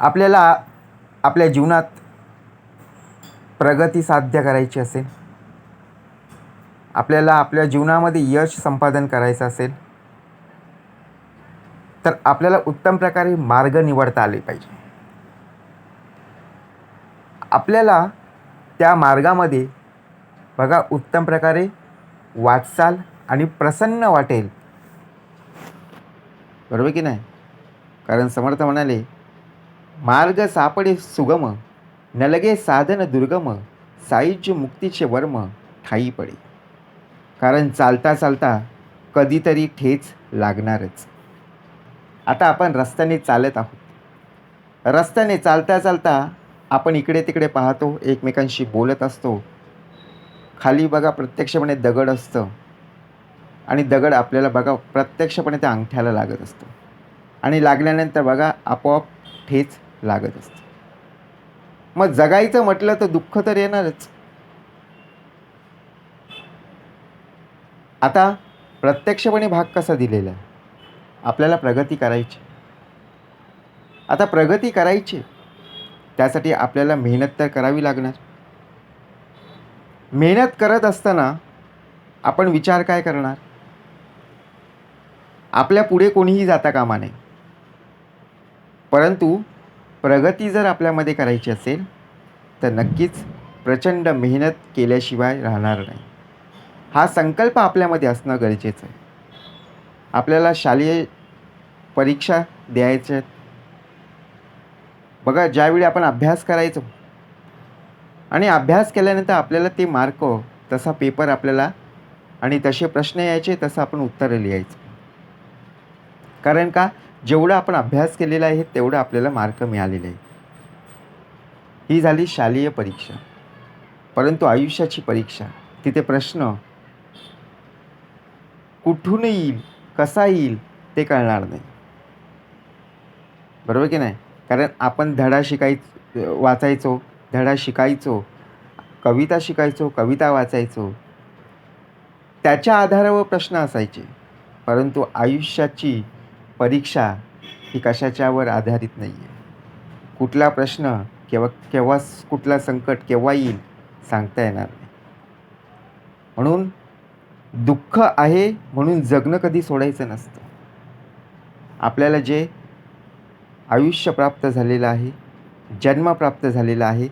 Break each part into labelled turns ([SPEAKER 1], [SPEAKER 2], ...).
[SPEAKER 1] आपल्याला आपल्या जीवनात प्रगती साध्य करायची असेल आपल्याला आपल्या जीवनामध्ये यश संपादन करायचं असेल तर आपल्याला उत्तम प्रकारे मार्ग निवडता आले पाहिजे. आपल्याला त्या मार्गामध्ये बघा उत्तम प्रकारे वाटचाल आणि प्रसन्न वाटेल. बरोबर की नाही? कारण समर्थ म्हणाले मार्ग सापडे सुगम न लगे साधन दुर्गम साईज मुक्तीचे वर्म ठाई पडे. कारण चालता चालता कधीतरी ठेच लागणारच. आता आपण रस्त्याने चालत आहोत. रस्त्याने चालता चालता आपण इकडे तिकडे पाहतो एकमेकांशी बोलत असतो. खाली बघा प्रत्यक्षपणे दगड असतं. आणि दगड आपल्याला बघा प्रत्यक्षपणे त्या अंगठ्याला लागत असतो. आणि लागल्यानंतर बघा आपोआप ठेच लागत असते. मग जगायचं म्हटलं तर दुःख तर येणारच. आता प्रत्यक्षपणे भाग कसा दिलेला? आहे आपल्याला प्रगती करायची. आता प्रगती करायची. त्यासाठी आपल्याला मेहनत तर करावी लागणार. मेहनत करत असताना आपण विचार काय करणार? आपल्या पुढे कोणीही जाता कामा नये. परंतु प्रगती जर आपल्यामध्ये करायची असेल तर नक्कीच प्रचंड मेहनत केल्याशिवाय राहणार नाही. हा संकल्प आपल्यामध्ये असणं गरजेचं आहे. आपल्याला शालेय परीक्षा द्यायच्या आहेत. बघा ज्यावेळी आपण अभ्यास करायचो आणि अभ्यास केल्यानंतर आपल्याला ते मार्क हो, तसा पेपर आपल्याला आणि तसे प्रश्न यायचे तसं आपण उत्तरं लिहायचं. कारण का? जेवढं आपण अभ्यास केलेला आहे तेवढं आपल्याला मार्क मिळालेले आहे ही झाली शालेय परीक्षा. परंतु आयुष्याची परीक्षा. तिथे प्रश्न कुठून येईल कसा येईल ते कळणार नाही. बरोबर की नाही? कारण आपण धडा शिकाय वाचायचो धडा शिकायचो कविता शिकायचो कविता वाचायचो. त्याच्या आधारावर प्रश्न असायचे. परंतु आयुष्याची परीक्षा ही कशाच्यावर आधारित नाही आहे कुठला प्रश्न केव्हा केव्हा कुठला संकट केव्हा येईल सांगता येणार नाही. म्हणून दुःख आहे म्हणून जगणं कधी सोडायचं नसतं. आपल्याला जे आयुष्य प्राप्त झालेलं आहे जन्म प्राप्त झालेला आहे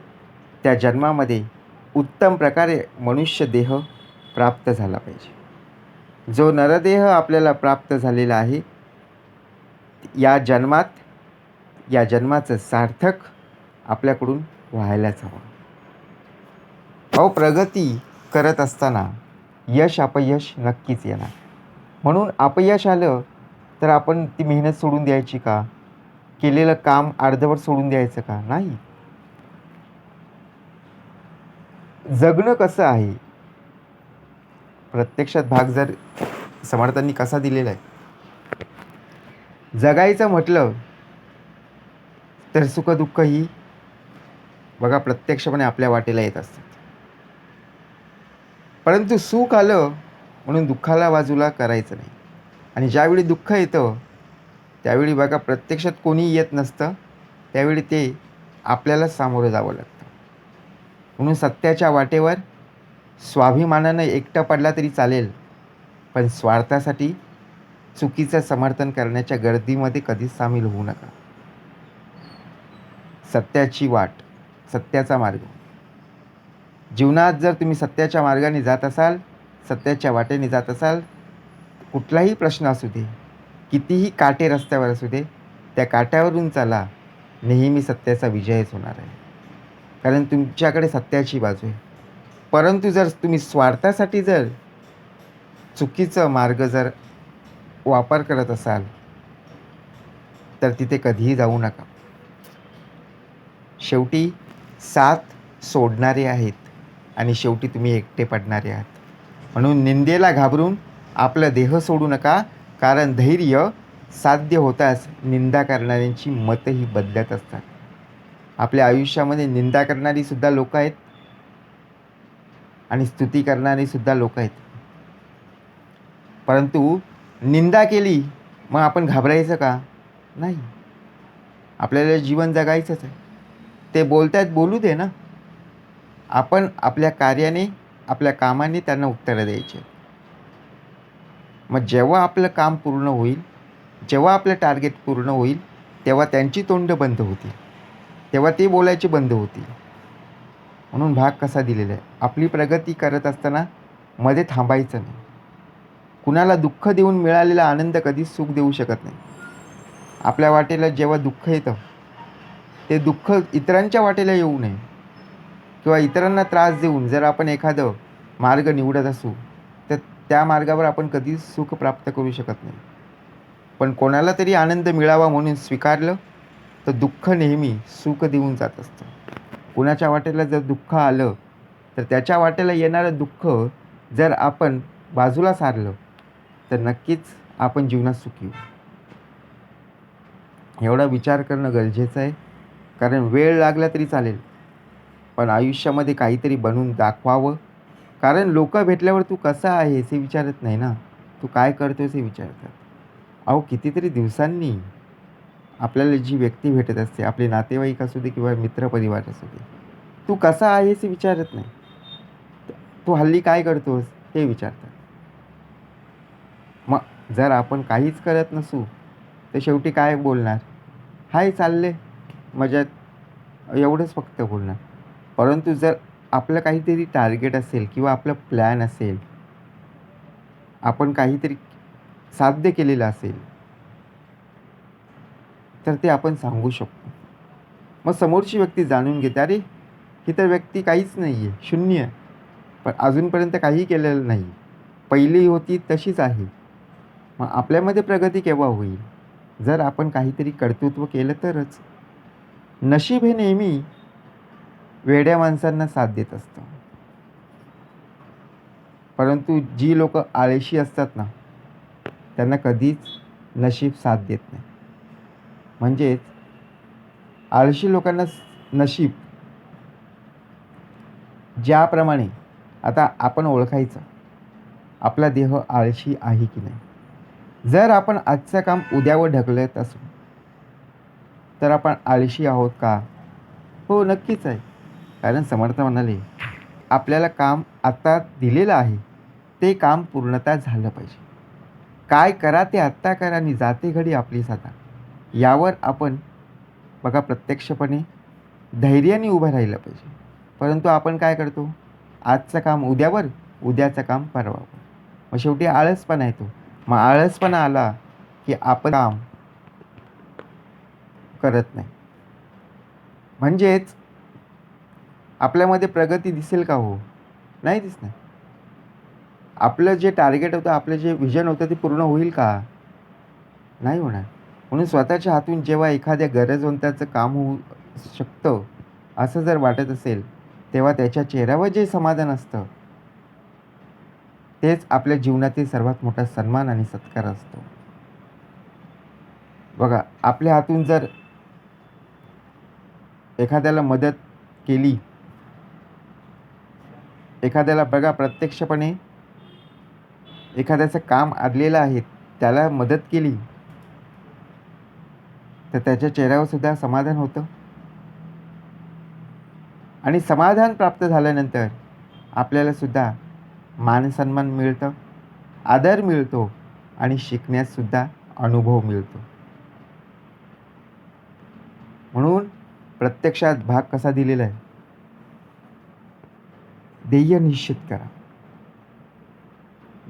[SPEAKER 1] त्या जन्मामध्ये उत्तम प्रकारे मनुष्य देह प्राप्त झाला पाहिजे. जो नरदेह आपल्याला प्राप्त झालेला आहे या जन्मात या जन्माचं सार्थक आपल्याकडून व्हायलाच हवं. अहो प्रगती करत असताना यश अपयश नक्कीच येणार. म्हणून अपयश आलं तर आपण ती मेहनत सोडून द्यायची का? केलेलं काम अर्धवट सोडून द्यायचं का? नाही. जगणं कसं आहे? प्रत्यक्षात भाग जर समर्थांनी कसा दिलेला आहे? जगायचं म्हटलं तर सुखदुःख ही बघा प्रत्यक्षपणे आपल्या वाटेला येत असतात. परंतु सुख आलं म्हणून दुःखाला बाजूला करायचं नाही. आणि ज्यावेळी दुःख येतं त्यावेळी बघा प्रत्यक्षात कोणी येत नसतं त्यावेळी ते आपल्यालाच सामोरं जावं लागतं. म्हणून सत्याच्या वाटेवर स्वाभिमानानं एकटा पडला तरी चालेल पण स्वार्थासाठी चुकीचं समर्थन करण्याच्या गर्दीमध्ये कधीच सामील होऊ नका. सत्याची वाट सत्याचा मार्ग. जीवनात जर तुम्ही सत्याच्या मार्गाने जात असाल सत्याच्या वाटेने जात असाल कुठलाही प्रश्न असू दे कितीही काटे रस्त्यावर असू दे त्या काट्यावरून चला नेहमी सत्याचा विजयच होणार आहे. कारण तुमच्याकडे सत्याची बाजू आहे. परंतु जर तुम्ही स्वार्थासाठी जर चुकीचं मार्ग जर वापर करत असाल तर तिथे कधीही जाऊ नका. शेवटी साथ सोडणारे आहेत आणि शेवटी तुम्ही एकटे पडणारे आहात. म्हणून निंदेला घाबरून आपलं देह सोडू नका कारण धैर्य साध्य होताच निंदा करणाऱ्यांची मतही बदलत असतात. आपल्या आयुष्यामध्ये निंदा करणारीसुद्धा लोक आहेत आणि स्तुती करणारीसुद्धा लोकं लोक आहेत. परंतु निंदा केली मग आपण घाबरायचं का? नाही. आपल्याला जीवन जगायचंच आहे. ते बोलतायत बोलू दे ना. आपण आपल्या कार्याने आपल्या कामाने त्यांना उत्तरं द्यायचे. मग जेव्हा आपलं काम पूर्ण होईल जेव्हा आपलं टार्गेट पूर्ण होईल तेव्हा त्यांची तोंड बंद होतील. तेव्हा ते बोलायचे बंद होतील. म्हणून भाग कसा दिलेला आहे? आपली प्रगती करत असताना मध्ये थांबायचं नाही. कुणाला दुःख देऊन मिळालेला आनंद कधीच सुख देऊ शकत नाही. आपल्या वाटेला जेव्हा दुःख येतं ते दुःख इतरांच्या वाटेला येऊ नये किंवा इतरांना त्रास देऊन जर आपण एखादं मार्ग निवडत असू तर त्या मार्गावर आपण कधीच सुख प्राप्त करू शकत नाही. पण कोणाला तरी आनंद मिळावा म्हणून स्वीकारलं तर दुःख नेहमी सुख देऊन जात असतं. कुणाच्या वाटेला जर दुःख आलं तर त्याच्या वाटेला येणारं दुःख जर आपण बाजूला सारलं तर नक्कीच आपण जीवनात सुखी एवढा विचार करणं गरजेचं आहे. कारण वेळ लागला तरी चालेल. पण आयुष्यामध्ये काहीतरी बनवून दाखवावं. कारण लोक भेटल्यावर तू कसा आहेस हे विचारत नाही ना. तू काय करतोस हे विचारतात. अहो कितीतरी दिवसांनी आपल्याला जी व्यक्ती भेटत असते आपले नातेवाईक असू दे किंवा मित्रपरिवार असू दे तू कसा आहेस हे विचारत नाही. तू हल्ली काय करतोस हे विचारतात. जर आपण काहीच करत नसू तर शेवटी काय बोलणार? हाय चालले मजात. एवढंच फक्त बोलणार. परंतु जर आपलं काहीतरी टार्गेट असेल किंवा आपलं प्लॅन असेल आपण काहीतरी साध्य केलेलं असेल तर ते आपण सांगू शकतो. मग समोरची व्यक्ती जाणून घेते अरे ही तर व्यक्ती काहीच नाही आहे शून्य. पण अजूनपर्यंत काही केलेलं नाही. पहिली होती तशीच आहे. मग आपल्यामध्ये प्रगती केव्हा होईल? जर आपण काहीतरी कर्तृत्व केलं तरच. नशीब हे नेहमी वेड्या माणसांना साथ देत असतं. परंतु जी लोक आळशी असतात ना त्यांना कधीच नशीब साथ देत नाही. म्हणजेच आळशी लोकांना नशीब ज्याप्रमाणे आता आपण ओळखायचं आपला देह आळशी आहे की नाही? जर आपण आजचं काम उद्यावर ढकलत असू तर आपण आळशी आहोत का? हो नक्कीच आहे. कारण समर्थ म्हणाले आपल्याला काम आत्ता दिलेलं आहे ते काम पूर्णतः झालं पाहिजे. काय करा ते आत्ता करा आणि जाते घडी आपली साधा यावर आपण बघा प्रत्यक्षपणे धैर्याने उभं राहिलं पाहिजे. परंतु आपण काय करतो? आजचं काम उद्यावर उद्याचं काम परवावर. मग शेवटी आळसपणा येतो. मग आळसपणा आला की आपण काम करत नाही. म्हणजेच आपल्यामध्ये प्रगती दिसेल का हो? नाही दिसणार. आपलं जे टार्गेट होतं आपलं जे विजन होतं ते पूर्ण होईल का? नाही होणार. म्हणून स्वतःच्या हातून जेव्हा एखाद्या गरजवंताचं काम होऊ शकतं असं जर वाटत असेल तेव्हा त्याच्या चेहऱ्यावर जे समाधान असतं तेच आपल्या जीवनातील सर्वात मोठा सन्मान आणि सत्कार असतो. बघा आपल्या हातून जर एखाद्याला मदत केली एखाद्याला बघा प्रत्यक्षपणे एखाद्याचं काम आदलेलं आहे त्याला मदत केली तर त्याच्या चेहऱ्यावर सुद्धा समाधान होतं. आणि समाधान प्राप्त झाल्यानंतर आपल्याला सुद्धा मानसन्मान मिळतं आदर मिळतो आणि शिकण्याससुद्धा अनुभव मिळतो. म्हणून प्रत्यक्षात भाग कसा दिलेला आहे? ध्येय निश्चित करा.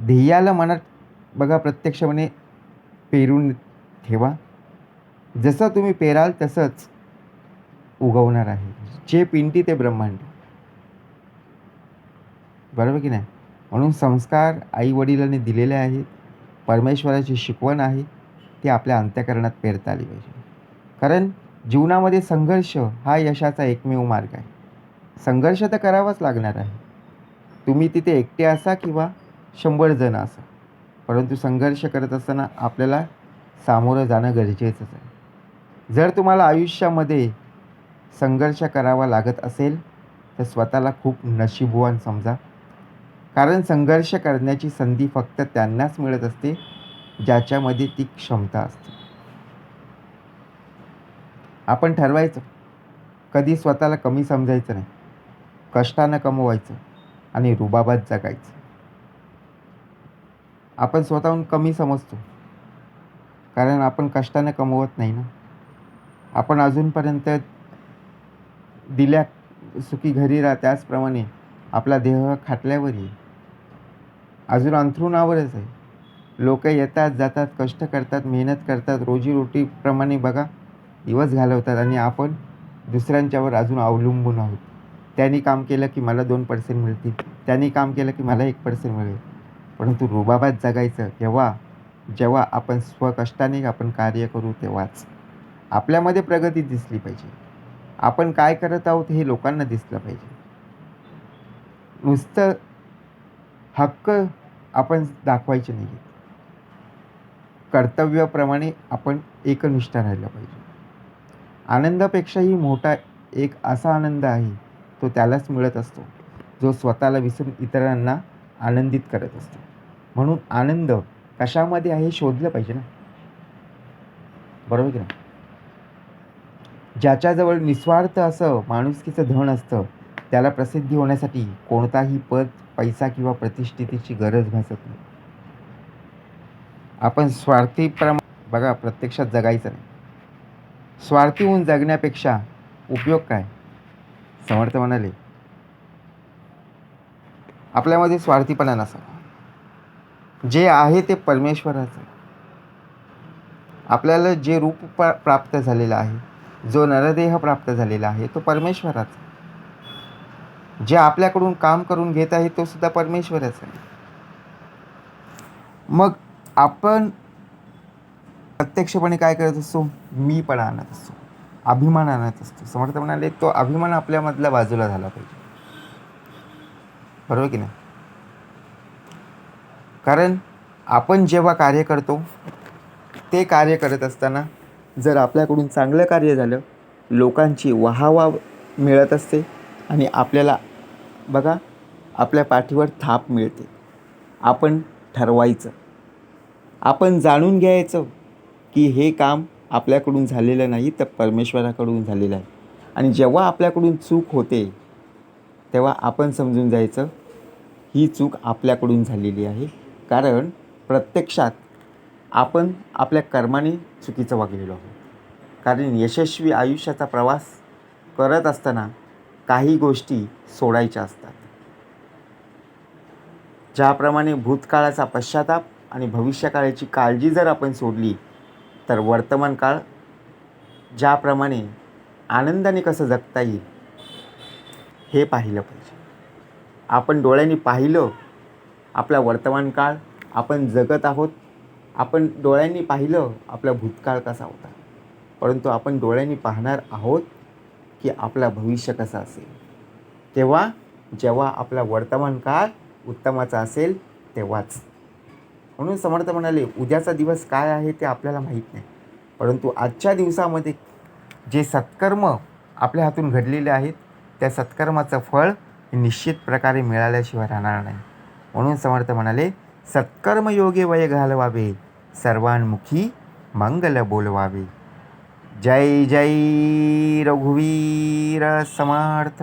[SPEAKER 1] ध्येयाला मनात बघा प्रत्यक्षपणे पेरून ठेवा. जसं तुम्ही पेराल तसंच उगवणार आहे. जे पिंटी ते ब्रह्मांड. बरोबर की नाही? म्हणून संस्कार आईवडिलांनी दिलेले आहेत. परमेश्वराची शिकवण आहे. ती आपल्या अंत्यकरणात पेरता आली पाहिजे. कारण जीवनामध्ये संघर्ष हा यशाचा एकमेव मार्ग आहे. संघर्ष तर करावाच लागणार आहे. तुम्ही तिथे एकटे असा किंवा शंभर जण असा. परंतु संघर्ष करत असताना आपल्याला सामोरं जाणं गरजेचंच आहे. जर तुम्हाला आयुष्यामध्ये संघर्ष करावा लागत असेल तर स्वतःला खूप नशीबवान समजा. कारण संघर्ष करण्याची संधी फक्त त्यांनाच मिळत असते ज्याच्यामध्ये ती क्षमता असते. आपण ठरवायचं. कधी स्वतःला कमी समजायचं नाही. कष्टानं कमवायचं आणि रुबाबात जगायचं. आपण स्वतःहून कमी समजतो. कारण आपण कष्टानं कमवत नाही ना. आपण अजूनपर्यंत दिल्या सुखी घरी राहा त्याचप्रमाणे आपला देह खाटल्यावर येईल अजून अंथरुणावरच आहे. लोक येतात जातात कष्ट करतात मेहनत करतात रोजीरोटीप्रमाणे बघा दिवस घालवतात आणि आपण दुसऱ्यांच्यावर अजून अवलंबून आहोत. त्यांनी काम केलं की मला दोन पर्सेंट मिळतील. त्यांनी काम केलं की मला एक पर्सेंट मिळेल. परंतु रुबाबात जगायचं केव्हा जेव्हा आपण स्वकष्टाने आपण कार्य करू तेव्हाच. आपल्यामध्ये प्रगती दिसली पाहिजे. आपण काय करत आहोत हे लोकांना दिसलं पाहिजे. नुसतं हक्क आपण दाखवायचे नाही कर्तव्याप्रमाणे आपण एकनिष्ठ राहिलं पाहिजे. आनंदापेक्षाही मोठा एक असा आनंद आहे तो त्यालाच मिळत असतो जो स्वतःला विसरून इतरांना आनंदित करत असतो. म्हणून आनंद कशामध्ये आहे हे शोधलं पाहिजे ना. बरोबर की ना ज्याच्याजवळ निस्वार्थ असं माणुसकीचं धन असतं त्याला प्रसिद्धी होण्यासाठी कोणताही पद पैसा किंवा प्रतिष्ठितीची गरज भासत नाही. आपण स्वार्थीप्रमा बघा प्रत्यक्षात जगायचं नाही. स्वार्थी होऊन जगण्यापेक्षा उपयोग काय? समर्थ म्हणाले आपल्यामध्ये स्वार्थीपणा नसावा. जे आहे ते परमेश्वराचं आपल्याला जे रूप प्राप्त झालेलं आहे जो नरदेह प्राप्त झालेला आहे तो परमेश्वराचा जे आपल्याकडून काम करून घेत आहे तो सुद्धा परमेश्वरच आहे. मग आपण प्रत्यक्षपणे काय करत असतो? मी पण आणत असतो. अभिमान आणत असतो. समर्थ म्हणाले तो अभिमान आपल्यामधल्या बाजूला झाला पाहिजे. बरोबर की नाही? कारण आपण जेव्हा कार्य करतो ते कार्य करत असताना जर आपल्याकडून चांगलं कार्य झालं लोकांची वाहवा मिळत असते आणि आपल्याला बघा आपल्या पाठीवर थाप मिळते. आपण ठरवायचं. आपण जाणून घ्यायचं की हे काम आपल्याकडून झालेलं नाही तर परमेश्वराकडून झालेलं आहे. आणि जेव्हा आपल्याकडून चूक होते तेव्हा आपण समजून जायचं ही चूक आपल्याकडून झालेली आहे. कारण प्रत्यक्षात आपण आपल्या कर्माने चुकीचं वागलेलो आहोत. कारण यशस्वी आयुष्याचा प्रवास करत असताना काही गोष्टी सोडायच्या असतात. ज्याप्रमाणे भूतकाळाचा पश्चाताप आणि भविष्यकाळाची काळजी जर आपण सोडली तर वर्तमान काळ ज्याप्रमाणे आनंदाने कसं जगता येईल हे पाहिलं पाहिजे. आपण डोळ्यांनी पाहिलं आपला वर्तमान काळ आपण जगत आहोत आपण डोळ्यांनी पाहिलं आपला भूतकाळ कसा होता. परंतु आपण डोळ्यांनी पाहणार आहोत की आपलं भविष्य कसं असेल. तेव्हा जेव्हा आपला वर्तमान काळ उत्तमाचा असेल तेव्हाच. म्हणून समर्थ म्हणाले उद्याचा दिवस काय आहे ते आपल्याला माहीत नाही. परंतु आजच्या दिवसामध्ये जे सत्कर्म आपल्या हातून घडलेले आहेत त्या सत्कर्माचं फळ निश्चित प्रकारे मिळाल्याशिवाय राहणार नाही. म्हणून समर्थ म्हणाले सत्कर्मयोगे वय घालवावे सर्वांमुखी मंगल बोलवावे. जय जय रघुवीर समर्थ।